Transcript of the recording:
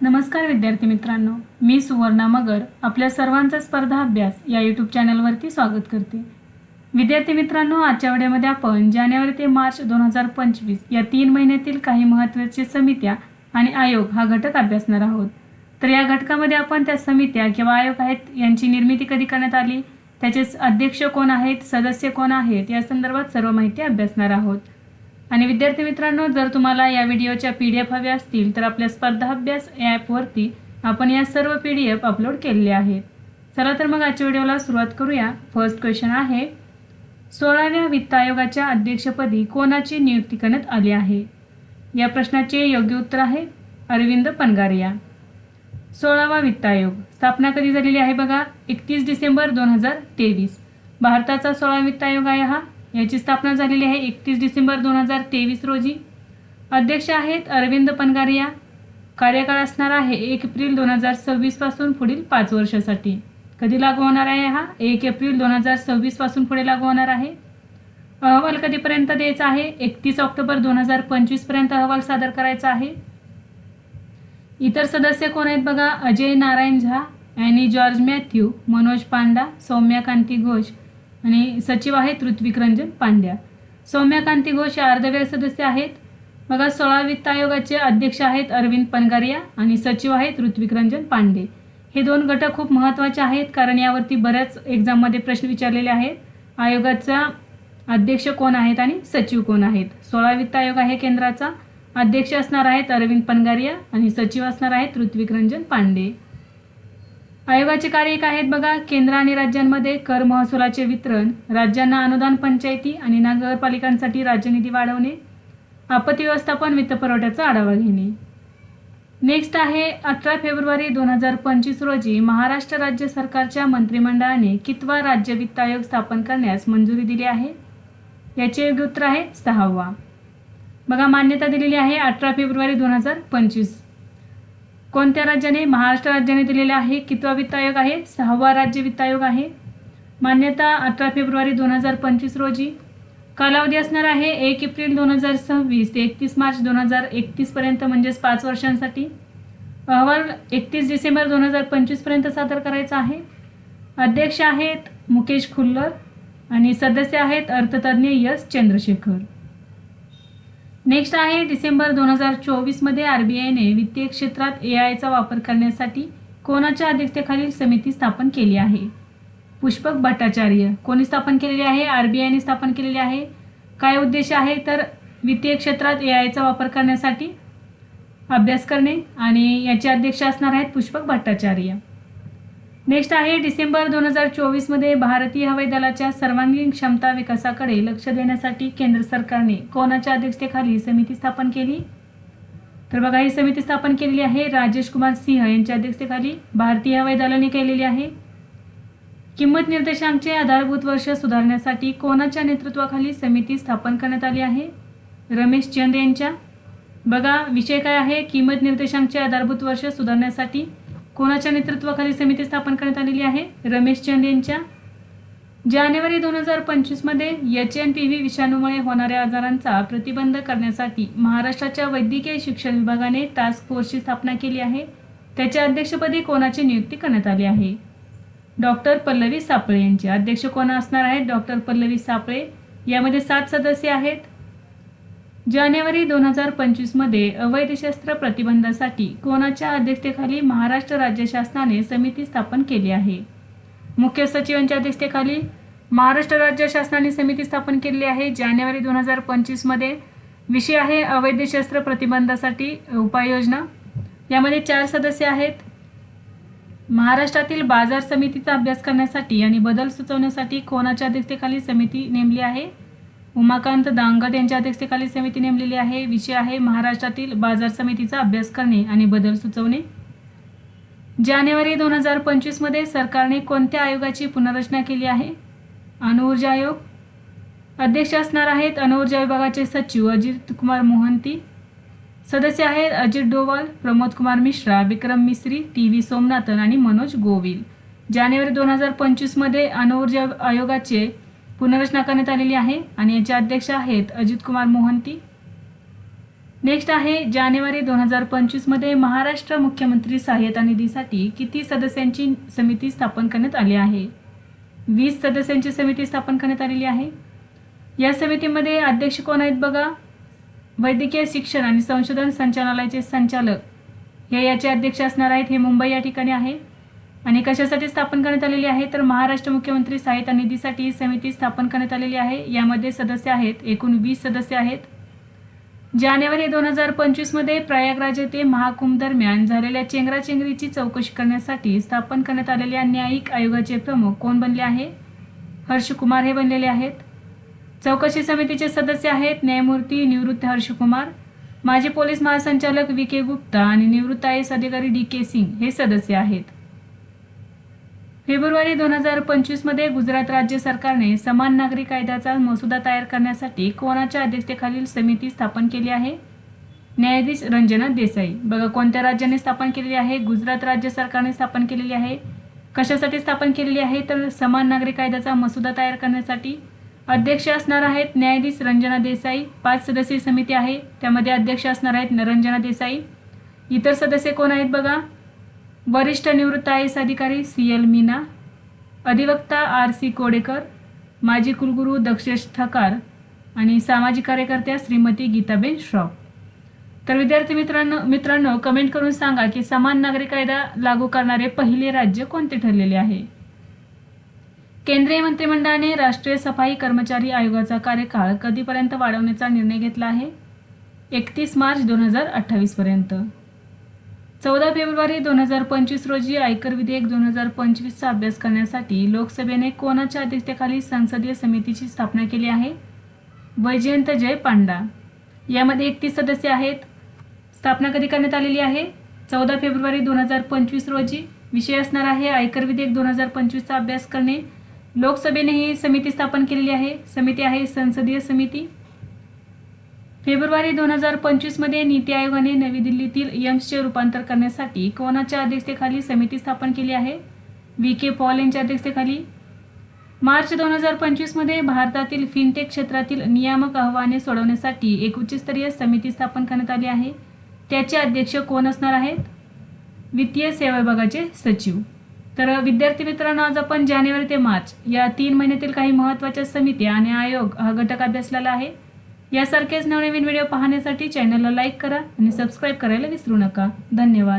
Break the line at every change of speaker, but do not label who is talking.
नमस्कार विद्यार्थी मित्रांनो मी सुवर्णा मगर आपल्या सर्वांचा स्पर्धा अभ्यास या यूट्यूब चॅनलवरती स्वागत करते. विद्यार्थी मित्रांनो आजच्या वेळेमध्ये आपण जानेवारी ते मार्च दोन हजार पंचवीस या तीन महिन्यातील काही महत्त्वाचे समित्या आणि आयोग हा घटक अभ्यासणार आहोत. तर या घटकामध्ये आपण त्या समित्या किंवा आयोग आहेत यांची निर्मिती कधी करण्यात आली त्याचे अध्यक्ष कोण आहेत सदस्य कोण आहेत या संदर्भात सर्व माहिती अभ्यासणार आहोत. आणि विद्यार्थी मित्रांनो जर तुम्हाला या व्हिडिओच्या पी डी एफ हव्या असतील तर आपल्या स्पर्धा अभ्यास ॲपवरती आपण या सर्व पी डी एफ अपलोड केलेले आहेत. चला तर मग आजच्या व्हिडिओला सुरुवात करूया. फर्स्ट क्वेश्चन आहे सोळाव्या वित्त आयोगाच्या अध्यक्षपदी कोणाची नियुक्ती करण्यात आली आहे? या प्रश्नाचे योग्य उत्तर आहे अरविंद पनगारिया सोळावा वित्त आयोग. स्थापना कधी झालेली आहे बघा एकतीस डिसेंबर दोन हजार तेवीस. भारताचा सोळा वित्त आयोग आहे हा. याची स्थापना झालेली आहे एकतीस डिसेंबर दोन हजार तेवीस रोजी. अध्यक्ष आहेत अरविंद पनगारिया. कार्यकाळ असणार आहे एक एप्रिल दोन हजार सव्वीसपासून पुढील पाच वर्षासाठी. कधी लागू होणार आहे हा? एक एप्रिल दोन हजार सव्वीसपासून पुढे लागू होणार आहे. अहवाल कधीपर्यंत द्यायचा आहे? एकतीस ऑक्टोबर दोन हजार पंचवीसपर्यंत अहवाल सादर करायचा आहे. इतर सदस्य कोण आहेत बघा? Ajay Narayan Jha Annie George Mathew Manoj Panda Saumya Kanti Ghosh आणि सचिव आहेत ऋत्विक रंजन पांड्या. सौम्यकांती घोष या अर्धवेळ सदस्य आहेत. बघा सोळा वित्त आयोगाचे अध्यक्ष आहेत अरविंद पनगारिया आणि सचिव आहेत ऋत्विक रंजन पांडे. हे दोन घटक खूप महत्त्वाचे आहेत कारण यावरती बऱ्याच एक्झाममध्ये प्रश्न विचारलेले आहेत. आयोगाचा अध्यक्ष कोण आहेत आणि सचिव कोण आहेत? सोळा वित्त आयोग आहे केंद्राचा. अध्यक्ष असणार आहेत अरविंद पनगारिया आणि सचिव असणार आहेत ऋत्विक रंजन पांडे. आयोगाचे कार्य एक आहेत बघा केंद्र आणि राज्यांमध्ये कर महसुलाचे वितरण राज्यांना अनुदान पंचायती आणि नगरपालिकांसाठी राज्यनिधी वाढवणे आपत्ती व्यवस्थापन वित्तपुरवठ्याचा आढावा घेणे. नेक्स्ट आहे अठरा फेब्रुवारी दोन हजार पंचवीस रोजी महाराष्ट्र राज्य सरकारच्या मंत्रिमंडळाने कितवा राज्य वित्त आयोग स्थापन करण्यास मंजुरी दिली आहे? याचे योग्य उत्तर आहे सहावा. बघा मान्यता दिलेली आहे अठरा फेब्रुवारी दोन हजार पंचवीस. कोणत्या राज्याने? महाराष्ट्र राज्याने दिलेला आहे. कितवा वित्त आयोग आहे? सहावा राज्य वित्त आयोग आहे. मान्यता अठरा फेब्रुवारी दोन हजार पंचवीस रोजी. कालावधी असणार आहे एक एप्रिल दोन हजार सव्वीस ते एकतीस मार्च दोन हजार एकतीसपर्यंत म्हणजेच पाच वर्षांसाठी. अहवाल एकतीस डिसेंबर दोन हजार पंचवीसपर्यंत सादर करायचा आहे. अध्यक्ष आहेत मुकेश खुल्लर आणि सदस्य आहेत अर्थतज्ज्ञ यस चंद्रशेखर. नेक्स्ट आहे डिसेंबर दोन हजार चोवीसमध्ये आर बी आयने वित्तीय क्षेत्रात ए आयचा वापर करण्यासाठी कोणाच्या अध्यक्षतेखालील समिती स्थापन केली आहे? पुष्पक भट्टाचार्य कोणी स्थापन केलेली आहे? आर बी आयने स्थापन केलेली आहे. काय उद्देश आहे? तर वित्तीय क्षेत्रात ए आयचा वापर करण्यासाठी अभ्यास करणे आणि याचे अध्यक्ष असणार आहेत पुष्पक भट्टाचार्य. नेक्स्ट आहे डिसेंबर दोन हजार चोवीसमध्ये भारतीय हवाई दलाच्या सर्वांगीण क्षमता विकासाकडे लक्ष देण्यासाठी केंद्र सरकारने कोणाच्या अध्यक्षतेखाली समिती स्थापन केली? तर बघा ही समिती स्थापन केलेली आहे राजेश कुमार सिंह यांच्या अध्यक्षतेखाली. भारतीय हवाई दलाने केलेली आहे. किंमत निर्देशांकचे आधारभूत वर्ष सुधारण्यासाठी कोणाच्या नेतृत्वाखाली समिती स्थापन करण्यात आली आहे? रमेश चंद यांच्या. बघा विषय काय आहे? किंमत निर्देशांकचे आधारभूत वर्ष सुधारण्यासाठी कोणाच्या नेतृत्वाखाली समिती स्थापन करण्यात आलेली आहे? रमेश चंद यांच्या. जानेवारी दोन हजार पंचवीसमध्ये एच एन पी व्ही विषाणूमुळे होणाऱ्या आजारांचा प्रतिबंध करण्यासाठी महाराष्ट्राच्या वैद्यकीय शिक्षण विभागाने टास्क फोर्सची स्थापना केली आहे. त्याच्या अध्यक्षपदी कोणाची नियुक्ती करण्यात आली आहे? डॉक्टर पल्लवी सापळे यांचे. अध्यक्ष कोण असणार आहेत? डॉक्टर पल्लवी सापळे. यामध्ये सात सदस्य आहेत. जानेवारी दोन हजार पंचवीसमध्ये अवैध शस्त्र प्रतिबंधासाठी कोणाच्या अध्यक्षतेखाली महाराष्ट्र राज्य शासनाने समिती स्थापन केली आहे? मुख्य सचिवांच्या अध्यक्षतेखाली महाराष्ट्र राज्य शासनाने समिती स्थापन केलेली आहे जानेवारी दोन हजार पंचवीसमध्ये विषय आहे अवैध शस्त्र प्रतिबंधासाठी उपाययोजना. यामध्ये चार सदस्य आहेत. महाराष्ट्रातील बाजार समितीचा अभ्यास करण्यासाठी आणि बदल सुचवण्यासाठी कोणाच्या अध्यक्षतेखाली समिती नेमली आहे? उमाकांत दांगट यांच्या अध्यक्षतेखाली समिती नेमलेली आहे. विषय आहे महाराष्ट्रातील बाजार समितीचा अभ्यास करणे आणि बदल सुचवणे. जानेवारी दोन हजार पंचवीसमध्ये सरकारने कोणत्या आयोगाची पुनर्रचना केली आहे? अणुऊर्जा आयोग. अध्यक्ष असणार आहेत अणुऊर्जा विभागाचे सचिव अजित कुमार मोहंती. सदस्य आहेत अजित डोवाल प्रमोद कुमार मिश्रा विक्रम मिस्री टी व्ही सोमनाथन आणि मनोज गोविल. जानेवारी दोन हजार पंचवीसमध्ये अणुऊर्जा आयोगाचे पुनर्रचना करण्यात आलेली आहे आणि याचे अध्यक्ष आहेत अजित कुमार मोहंती. नेक्स्ट आहे जानेवारी दोन हजार पंचवीसमध्ये महाराष्ट्र मुख्यमंत्री सहाय्यता निधीसाठी किती सदस्यांची समिती स्थापन करण्यात आली आहे? वीस सदस्यांची समिती स्थापन करण्यात आलेली आहे. या समितीमध्ये अध्यक्ष कोण आहेत बघा? वैद्यकीय शिक्षण आणि संशोधन संचालनालयाचे संचालक. हे याचे अध्यक्ष असणार आहेत हे मुंबई या ठिकाणी आहे. आणि कशासाठी स्थापन करण्यात आलेली आहे? तर महाराष्ट्र मुख्यमंत्री सहायता निधीसाठी ही समिती स्थापन करण्यात आलेली आहे. यामध्ये सदस्य आहेत. एकूण वीस सदस्य आहेत. जानेवारी दोन हजार पंचवीसमध्ये प्रयागराज येथे महाकुंभ दरम्यान झालेल्या चेंगराचेंगरीची चौकशी करण्यासाठी स्थापन करण्यात आलेल्या न्यायिक आयोगाचे प्रमुख कोण बनले आहे? हर्षकुमार हे बनलेले आहेत. चौकशी समितीचे सदस्य आहेत न्यायमूर्ती निवृत्त हर्षकुमार माजी पोलीस महासंचालक व्ही के गुप्ता आणि निवृत्त आय एस अधिकारी डी के सिंग हे सदस्य आहेत. फेब्रुवारी दोन हजार पंचवीसमध्ये गुजरात राज्य सरकारने समान नागरी कायद्याचा मसुदा तयार करण्यासाठी कोणाच्या अध्यक्षतेखालील समिती स्थापन केली आहे? न्यायाधीश रंजना देसाई. बघा कोणत्या राज्याने स्थापन केलेली आहे? गुजरात राज्य सरकारने स्थापन केलेली आहे. कशासाठी स्थापन केलेली आहे? तर समान नागरी कायद्याचा मसुदा तयार करण्यासाठी अध्यक्ष असणार आहेत न्यायाधीश रंजना देसाई. पाच सदस्यीय समिती आहे. त्यामध्ये अध्यक्ष असणार आहेत रंजना देसाई. इतर सदस्य कोण आहेत बघा? वरिष्ठ निवृत्त आय एस अधिकारी सी एल मीना अधिवक्ता आर सी कोडेकर माजी कुलगुरू दक्षेश ठकार आणि सामाजिक कार्यकर्त्या श्रीमती गीताबेन श्रॉफ. तर विद्यार्थी मित्रांनो मित्रांनो कमेंट करून सांगा की समान नागरी कायदा लागू करणारे पहिले राज्य कोणते ठरलेले आहे? केंद्रीय मंत्रिमंडळाने राष्ट्रीय सफाई कर्मचारी आयोगाचा कार्यकाळ कधीपर्यंत वाढवण्याचा निर्णय घेतला आहे? एकतीस मार्च दोन हजार अठ्ठावीसपर्यंत चौदा फेब्रुवारी दोन हजार पंचवीस रोजी आयकर विधेयक दोन हजार पंचवीसचा अभ्यास करण्यासाठी लोकसभेने कोणाच्या अध्यक्षतेखाली संसदीय समितीची स्थापना केली आहे? वैजयंत जय पांडा. यामध्ये एकतीस सदस्य आहेत. स्थापना कधी करण्यात आलेली आहे? चौदा फेब्रुवारी दोन हजार पंचवीस रोजी विषय असणार आहे आयकर विधेयक दोन हजार पंचवीसचा अभ्यास करणे. लोकसभेने ही समिती स्थापन केलेली आहे. समिती आहे संसदीय समिती. फेब्रुवारी दोन हजार पंचवीसमध्ये नीती आयोगाने नवी दिल्लीतील यम्सचे रूपांतर करण्यासाठी कोणाच्या अध्यक्षतेखाली समिती स्थापन केली आहे? व्ही. के. पॉल यांच्या अध्यक्षतेखाली. मार्च दोन हजार पंचवीसमध्ये भारतातील फिनटेक क्षेत्रातील नियामक आव्हाने सोडवण्यासाठी एक उच्चस्तरीय समिती स्थापन करण्यात आली आहे. त्याचे अध्यक्ष कोण असणार आहेत? वित्तीय सेवा विभागाचे सचिव. तर विद्यार्थी मित्रांनो आज आपण जानेवारी ते मार्च या तीन महिन्यातील काही महत्त्वाच्या समिती आणि आयोग हा घटक अभ्यासलेला आहे. यासारखेच नवनवीन व्हिडिओ पाहण्यासाठी चॅनलला लाईक करा आणि सबस्क्राईब करायला विसरू नका. धन्यवाद.